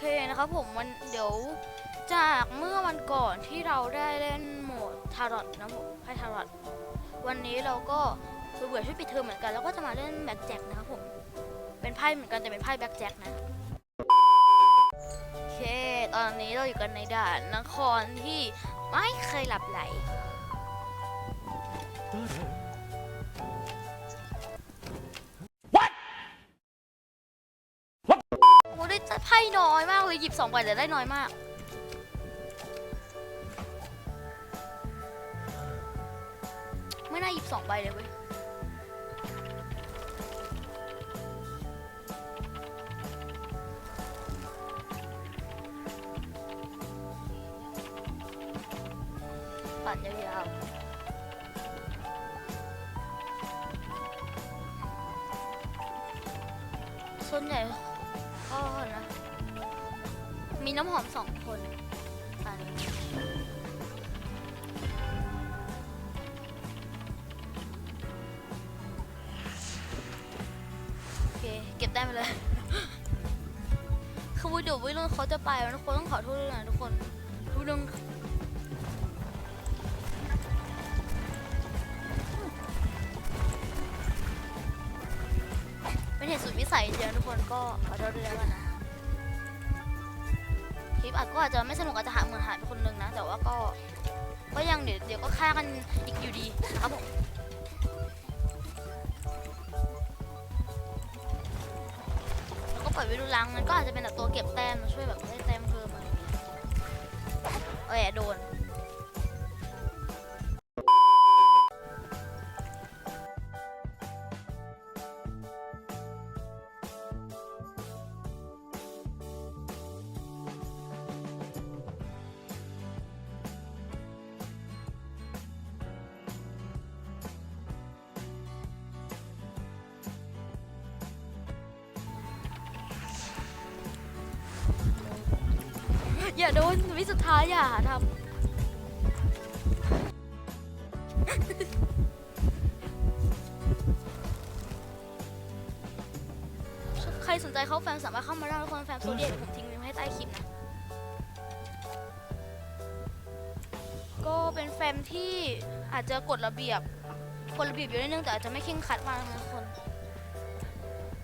เคนะครับผมมันเดี๋ยวจากเมื่อวันก่อนที่เราได้เล่นโหมดทารอตนะผมไพ่ทารอตวันนี้เราก็เบื่อช่วยปิดเทอมเหมือนกันแล้วก็จะมาเล่นแบ็กแจ็คนะครับผมเป็นไพ่เหมือนกันแต่เป็นไพ่แบ็กแจ็คนะโอเคตอนนี้เราอยู่กันในด่านนครที่ไม่เคยหลับไหล ได้น้อยมากเลยหยิบสองใบแต่ได้น้อยมาก ไม่น่าหยิบสองใบเลยเว้ยปัดยาวๆ มีน้ำหอมสองคนอันนี้โอเค เก็บได้ไปเลย คือว่าเดี๋ยววิรุ่นเขาจะไปแล้วทุกคนต้องขอโทษด้วยนะทุกคนทุกเรื่องเป็นเหตุสุดวิสัยจริงๆทุกคนก็ขอโทษด้วยแล้วกันนะ คลิปอาจก็อาจจะไม่สนุกอาจจะหาเหมือนหายไปคนนึงนะ แต่ว่าก็ก็ยังเดี๋ยวเดี๋ยวก็ฆ่ากันอีกอยู่ดีนะครับผมแล้วก็ปล่อยไว้ดูลังมันก็อาจจะเป็นแบบตัวเก็บแต้มมาช่วยแบบได้แต้มเพิ่มอะไรอย่างเงี้ยเอ้ยโดน อย่าโดนวิสุดท้ายอย่าหาทำใครสนใจเข้าแฟมสามารถเข้ามาได้ทุกคนแฟมโซเดียเดี๋ยวผมทิ้งลิงก์ไว้ให้ใต้คลิปนะ ก็เป็นแฟมที่อาจจะกฎระเบียบกฎระเบียบอยู่นิดนึงแต่อาจจะไม่เคร่งครัดมากนะทุกคน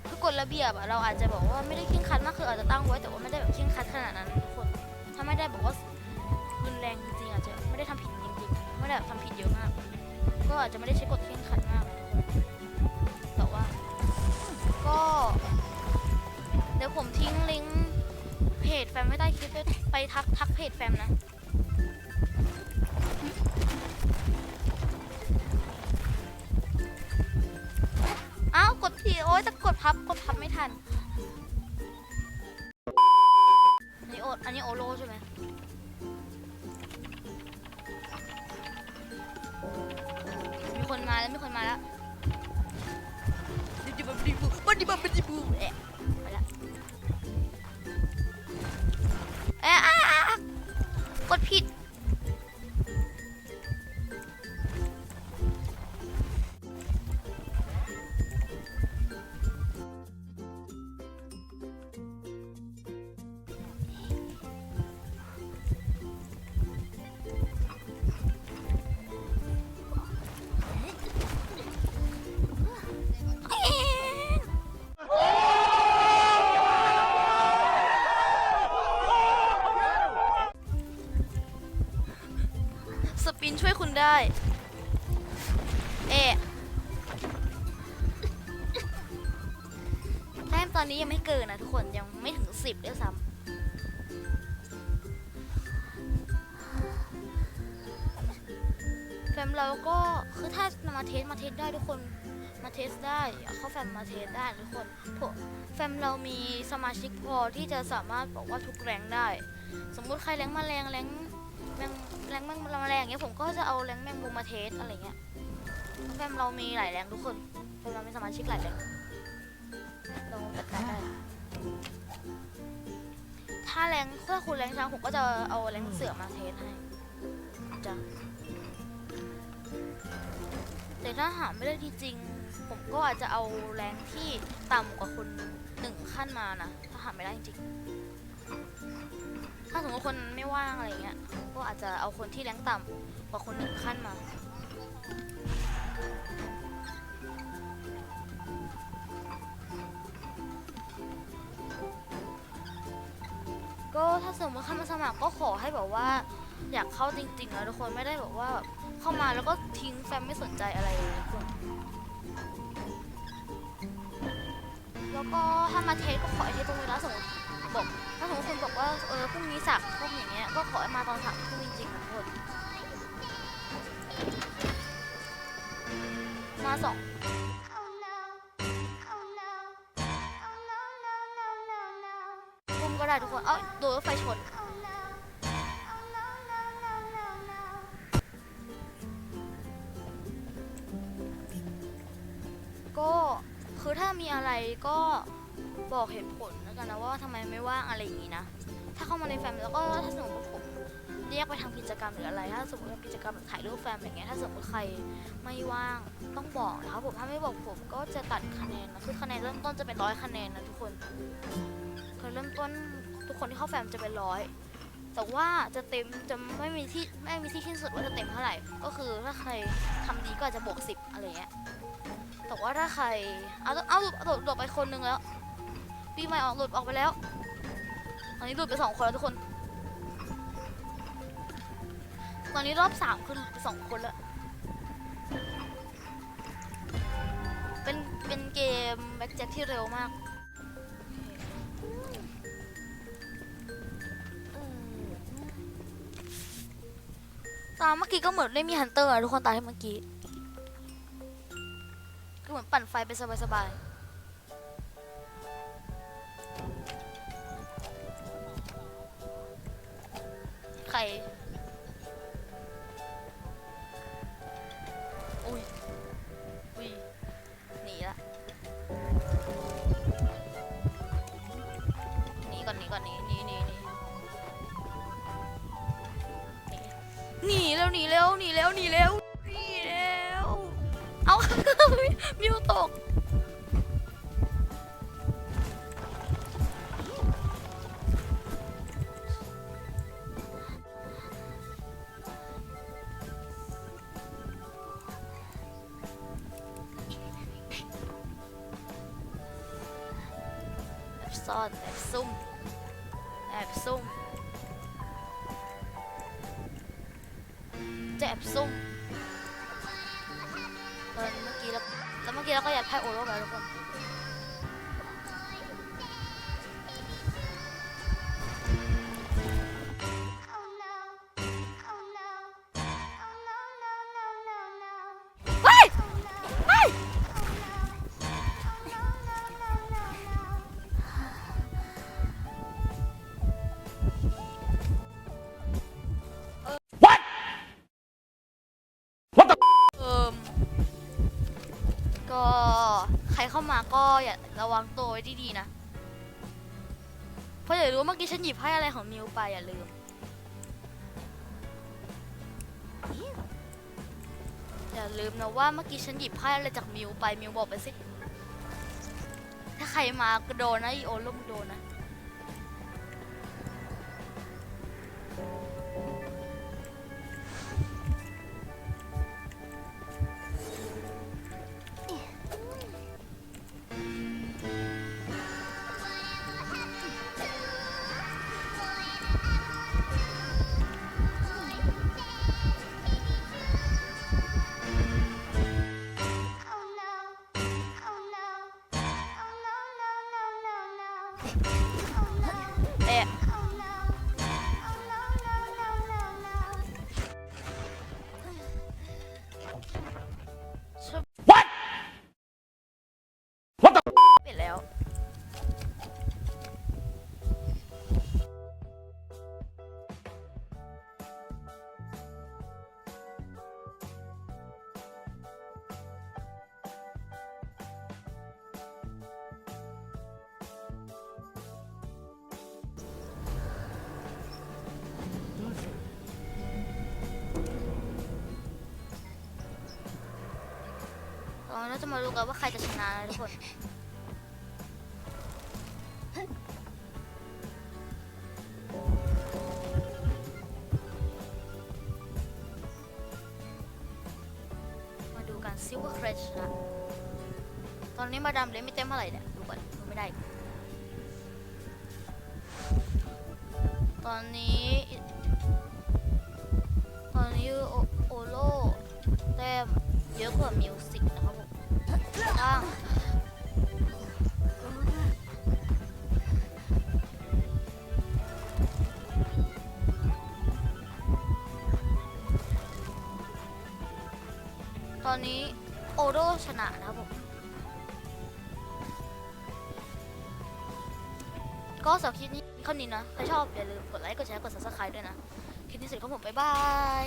คือกฎระเบียบอะเราอาจจะบอกว่าไม่ได้เคร่งครัดมากคืออาจจะตั้งไว้แต่ว่าไม่ได้แบบเคร่งครัดขนาดนั้นทุกคน ถ้าไม่ได้บอกว่ารุนแรงจริงๆอาจจะไม่ได้ทำผิดจริงๆไม่ได้แบบทำผิดเยอะมาก ก็อาจจะไม่ได้ใช้กฎเคร่งครัดมากทุกคนแต่ว่า ก็เดี๋ยวผมทิ้งลิงก์เพจแฟมไว้ใต้คลิปไปไปทักทักเพจแฟมนะอ้าวกดผิดโอ๊ยจะกดพับกดพับไม่ทัน โออันนี้โอโลใช่ไหมมีคนมาแล้วมีคนมาแล้วดิบดิบดิบบัดดิบบัดดิบูเอ๊ะไปละเอ๊ะอะอะอะกดผิด สปินช่วยคุณได้ เอะแต้มตอนนี้ยังไม่เกินนะทุกคนยังไม่ถึงสิบด้วยซ้ำแฟมเราก็คือถ้ามาเทสมาเทสได้ทุกคนมาเทสได้เข้าแฟมมาเทสได้ทุกคนพวกแฟมเรามีสมาชิกพอที่จะสามารถบอกว่าทุกแรงได้ สมมุติใครแรงมาแรงแรงแรง แรงแมงแรงอย่างเงี้ยผมก็จะเอาแรงแมงมุมมาเทสอะไรเงี้ยแฟมเรามีหลายแรงทุกคนแฟมเรามีสมาชิกหลายแรงเราจัดการได้ถ้าแรงถ้าคุณแรงช้างผมก็จะเอาแรงเสือมาเทสให้จ้ะแต่ถ้าหาไม่ได้จริง ผมก็อาจจะเอาแรงที่ต่ำกว่าคุณหนึ่งขั้นมานะถ้าหาไม่ได้จริงถ้าสมมติคนไม่ว่างอะไรเงี้ย ก็อาจจะเอาคนที่แรงต่ำกว่าคนหนึ่งขั้นมา ก็ถ้าสมมติเข้ามาสมัครก็ขอให้แบบว่า อยากเข้าจริงๆนะทุกคนไม่ได้แบบว่าเข้ามาแล้วก็ทิ้งแฟมไม่สนใจอะไรเลยทุกคนแล้วก็ถ้ามาเทสก็ขอให้เทสตรงเวลาสมมติบอก ถ้าสมมติคุณบอกว่าเออพรุ่งนี้สักทุ่มอย่างเงี้ยก็ขอให้มาตอนสามทุ่มจริงๆนะทุกคนมาสอง Oh no. Oh no. Oh no, no, no, no, no. ทุ่มก็ได้ทุกคนเอ้าโดนรถไฟชนก็คือถ้ามีอะไรก็ บอกเหตุผลแล้วกันนะว่าทำไมไม่ว่างอะไรอย่างนี้นะ ถ้าเข้ามาในแฟมแล้วก็ถ้าสมมติว่าผมเรียกไปทำกิจกรรมหรืออะไร ถ้าสมมติว่ากิจกรรมแบบถ่ายรูปแฟมอย่างเงี้ยถ้าสมมติใครไม่ว่างต้องบอกนะครับผมถ้าไม่บอกผมก็จะตัดคะแนนนะคือคะแนนเริ่มต้นจะเป็นร้อยคะแนนนะทุกคนคือเริ่มต้นทุกคนที่เข้าแฟมจะเป็นร้อยแต่ว่าจะเต็มจะไม่มีที่ไม่มีที่สิ้นสุดว่าจะเต็มเท่าไหร่ ก็คือถ้าใครทำดีก็อาจจะบวกสิบอะไรเงี้ยแต่ว่าถ้าใครเอาเอาหลุดหลุดไปคนนึงแล้ว ปีใหม่ออกหลุดออกไปแล้ว ตอนนี้หลุดไปสองคนแล้วทุกคน ตอนนี้รอบสามคือหลุดไปสองคนแล้ว เป็นเป็นเกมแบ็กแจ็คที่เร็วมากตามเมื่อกี้ก็เหมือนไม่มีฮันเตอร์อะทุกคนตายเมื่อกี้คือเหมือนปั่นไฟไปสบายๆ รอุ้ยอุ้ยหนีละหนีก่อนหนีก่อนหนีหนีหนีหนีหนีเร็วหนีเร็วหนีเร็วหนีเร็ว ซ่อนแอบซุ่มแอบซุ่มจะแอบซุ่มเออเมื่อกี้แล้วแล้วเมื่อกี้เราก็ยัดไพ่โอโรไปแล้วทุกคน ก็อย่าระวังตัวไว้ดีๆนะ เพราะอย่ารู้ว่าเมื่อกี้ฉันหยิบให้อะไรของนิวไปอย่าลืม อย่าลืมนะว่าเมื่อกี้ฉันหยิบให้อะไรจากมิวไปมิวบอกไปสิ ถ้าใครมาก็โดนนะอีโอล่มโดนนะ ก็จะมาดูกันว่าใครจะชนะนะทุกคนมาดูกันซิว่าใครชนะตอนนี้มาดามเล่ไม่เต็มเท่าไหร่เนี่ยดูก่อนดูไม่ได้ ตอนนี้ตอนนี้โอโลเต็มเยอะกว่ามิวสิกนะครับผม ตั้งตอนนี้โอโดชนะนะครับผมก็สำหรับคลิปนี้เท่านี้นะถ้าชอบอย่าลืมกดไลค์ กดแชร์ กด subscribe ด้วยนะ คลิปนี้เสร็จครับผม บ๊ายบาย